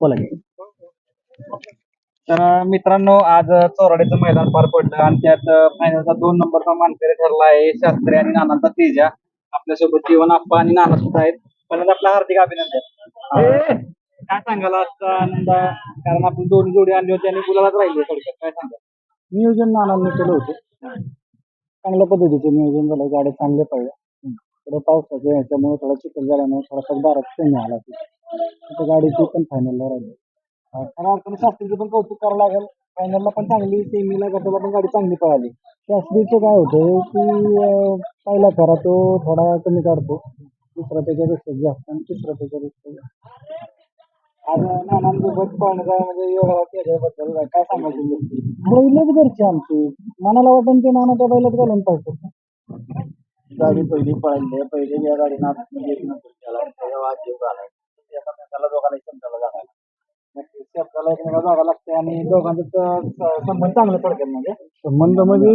बोला की. तर मित्रांनो आज चोराड्याचं मैदान पार पडलं आणि त्यात फायनलचा दोन नंबरचा मानकरी ठरला आहे शास्त्री आणि नानांचा तेजा. आपल्यासोबत जीवन आप्पा आणि नाना सुद्धा आहेत. पहिल्यांदा आपलं हार्दिक अभिनंदन. अं, काय सांगाल आजचा आनंद कारण आपण दोन जोडी आणली होती आणि गुलालाच राहिली थोडक्यात. काय सांगाल? नियोजन नानांनी केलं होतं. चांगल्या पद्धतीचे नियोजन झालं. गाड्या चांगल्या पडल्या. थोडं पावसाच्या ह्याच्यामुळे थोडा चिखल झाल्यामुळे थोडासा बारात कमी आला तिथे गाडीची पण फायनलला राहिली. खऱ्या अर्थाने शास्त्रीचं पण कौतुक करावं लागेल. फायनलला पण चांगली सेमीला गटाला पण गाडी चांगली पळाली. शास्त्रीचं काय होतं की पहिला फेरा तो थोडा कमी काढतो. दुसरा त्याच्यापेक्षा जास्त आणि तिसरा त्याच्यापेक्षा जास्त. आज नानांसोबत पळण्याचा म्हणजे एवढा त्याच्याबद्दल काय बैलच घरचे आमचे. मनाला वाटून ते नाना त्या बैलात घालून पाहिजे गाडी पहिली पळाली पहिले या त्याच्या वाद एकामेकाला दोघांना शब्दाला जागा नक्कीच शब्दाला एकमेकाला जागा लागते आणि दोघांचं तर स- संबंध चांगले पडतात म्हणजे. संबंध म्हणजे?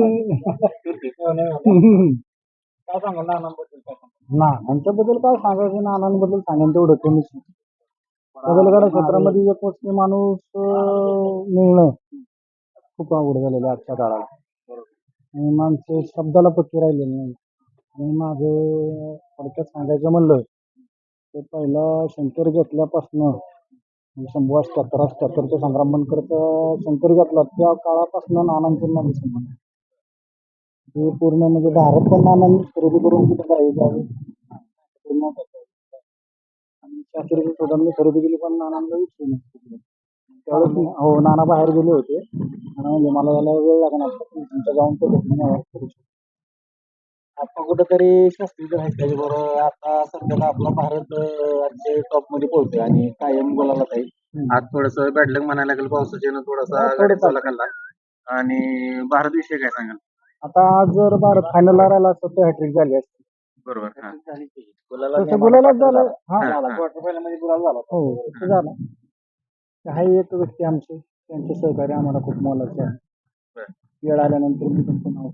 काय सांगाल नानांबद्दल काय सांगाल? काय सांगायचं? नानांबद्दल सांगेन तेवढं कमीच बदलगडा क्षेत्रामध्ये एक गोष्टी माणूस अं, मिळणं खूप अवघड झालेलं आहे आजच्या काळाला आणि माणसं शब्दाला पक्की राहिलेली नाही आणि माझं थोडक्यात सांगायचं म्हणलं ते पहिला शंकर घेतल्यापासनं शंभू अठ्ठ्याहत्तर अठ्ठ्याहत्तर ते संग्राम बनकरचा शंकर घेतला त्या काळापासून नानांचं नाही संबंध हे पूर्ण म्हणजे भारत पण नानांनी खरेदी करून तिथं जायचं पूर्ण आणि शास्त्रीची सुद्धा मी खरेदी केली पण नानांना विचारून त्यावेळेस हो नाना बाहेर गेले होते. नाना म्हणजे मला याला वेळ लागणार तुमच्या जाऊन तो घेतलं करू आता कुठेतरी शास्त्रीचं आहे त्याच्याबरोबर आता सध्याला आपला भारत अं, टॉपमध्ये पोहोचतोय आणि कायम बोलायला जाईल आज थोडस बॅडलक म्हणायला लागेल पावसाच्या यानं थोडासा हा, खाल्ला. आणि भारत विषय काय सांगाल? आता आज जर भारत फायनलला राहिला असता तर हॅट्रिक झाली असती. बरोबर हा. गुलालाच झालं हा. क्वार्टर फायनलमध्ये गुलाल झाला हो तसं झालं. काही एक व्यक्ती आमचे त्यांचे सहकार्य आम्हाला खूप मोलाचे आहे. वेळ आल्यानंतर मी त्यांचं नाव.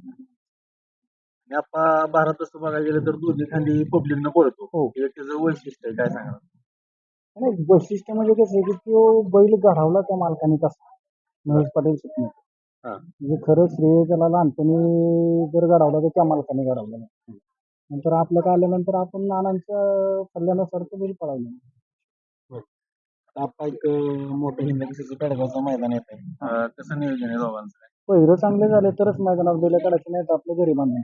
आणि आपण भारत तसं बघायला गेलं तर दोन्ही खाली पब्लिकनं पळतो हो. हे त्याचं वैशिष्ट्य आहे काय सांगाल? नाही वैशिष्ट्य म्हणजे कसं आहे की तो बैल घडवला त्या मालकाने तसा. महेश पाटील हा. म्हणजे खरं श्रेय त्याला लहानपणी जर घडवला तर त्या मालकाने घडवला नाही. नंतर आपल्याकडे आल्यानंतर आपण नानांच्या सल्ल्यानुसार तो बैल पळवला आता एक अं, मोठं हिंद केसरीचं पेडगावचं मैदान येत आहे कसं नियोजन आहे दोघांचं? पहिरं चांगले झाले तरच मैदानात बैल काढायचे नाही तर आपल्या घरी बांधून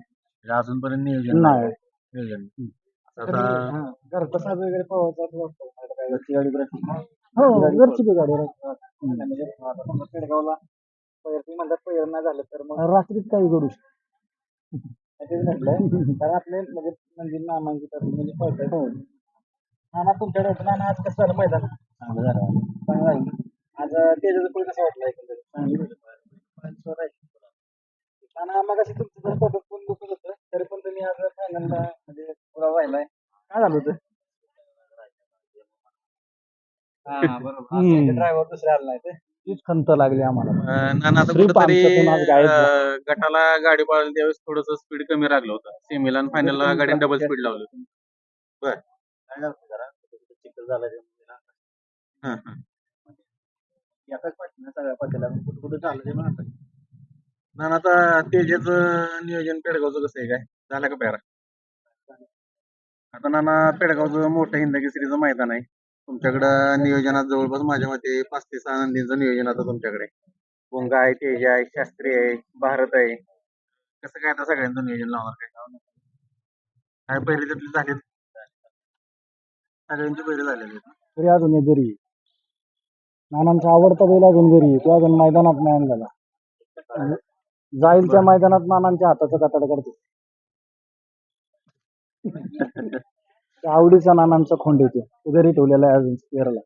म्हणजे अजूनपर्यंत नियोजन नाही. नियोजन. आता हा, घरचा साज वगैरे वाटतं. घरची गाडी हो घरची बी गाडी राहते. म्हणजे म्हणतात पहिलं नाही झालं तर मग रात्रीत काही करू शकतो तेच म्हटलंय कारण आपले म्हणजे म्हणजे म्हणजे पळतात. हो. नाना तुमच्याकडे होतं नाना आज कसं झालं मैदान चांगलं झालं. चांगलं आज तेजाचं कसं वाटलं एकंदरीत चांगली होती. नाना मग अशी तुमचं जर फोटो पण दुखत होतं तरी पण तुम्ही आज फायनलला म्हणजे पुरा व्हायलाय काय झालं होतं. हा बरोबर. ड्रायव्हर दुसरे आला नाही ते तीच खंत लागली आम्हाला. नाना आता श्री कुठेतरी पानसटून आज गायब झाला. अं, गटाला गाडी पळाली त्यावेळेस थोडस स्पीड कमी लागलं होतं. सेमीला आणि फायनलला गाडी डबल स्पीड लावली होती. काय झालं होतं जरा चिखल झाला त्यामुळे ना. याचाच पाठीमागे सगळ्या पाठीला कुठं कुठं चाललं ते म्हणा ना आता तेजाचं नियोजन पेडगावचं कसं आहे? काय? झालं का पेरा? आता नाना पेडगावचं मोठं हिंदकेसरीचं मैदान आहे. तुमच्याकडं नियोजनात जवळपास माझ्या मते पाच ते सहा नंदींचं नियोजन आता तुमच्याकडे. भोंगा आहे तेज आहे शास्त्री आहे भारत आहे. कसं काय आता सगळ्यांचं नियोजन लावणार काय? काय पहिले त्यातले झालेत? सगळ्यांचे पहिले झालेले तरी अजून हे घरी. आहे. नानांचा आवडता बैल अजून घरी. आहे. तो अजून मैदानात नाही आणलेला. जाईल त्या मैदानात नानांच्या हाताचं कातड करते त्या आवडीचा नानांचा खोंड येतो. घरी ठेवलेला आहे अजून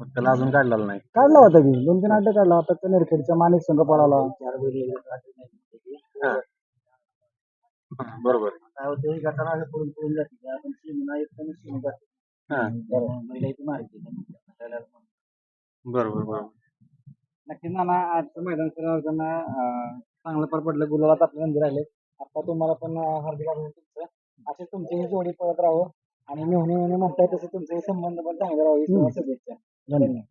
मग त्याला अजून काढलेलं नाही. काढला होता की. दोन तीन अड्डे काढला आता कनेरखेडच्या माणिक संघ पळाला. हा, बरोबर. काय होतं हे गटाला असं पळून पळून जाते आपण सीमेला जाते. हा. बरोबर बरोबर. नक्की नाना आजचं मैदान करताना चांगलं पार पडलं. गुलाबात आपल्या नंदी राहिले आता तुम्हाला पण अं, हार्दिक अभिनंदन तुमचं असे तुमचीही जोडी पळत राहो. आणि मेहने मेहने म्हणताय तसे तुमचे संबंध पण चांगले राहावे शुभेच्छा. धन्यवाद.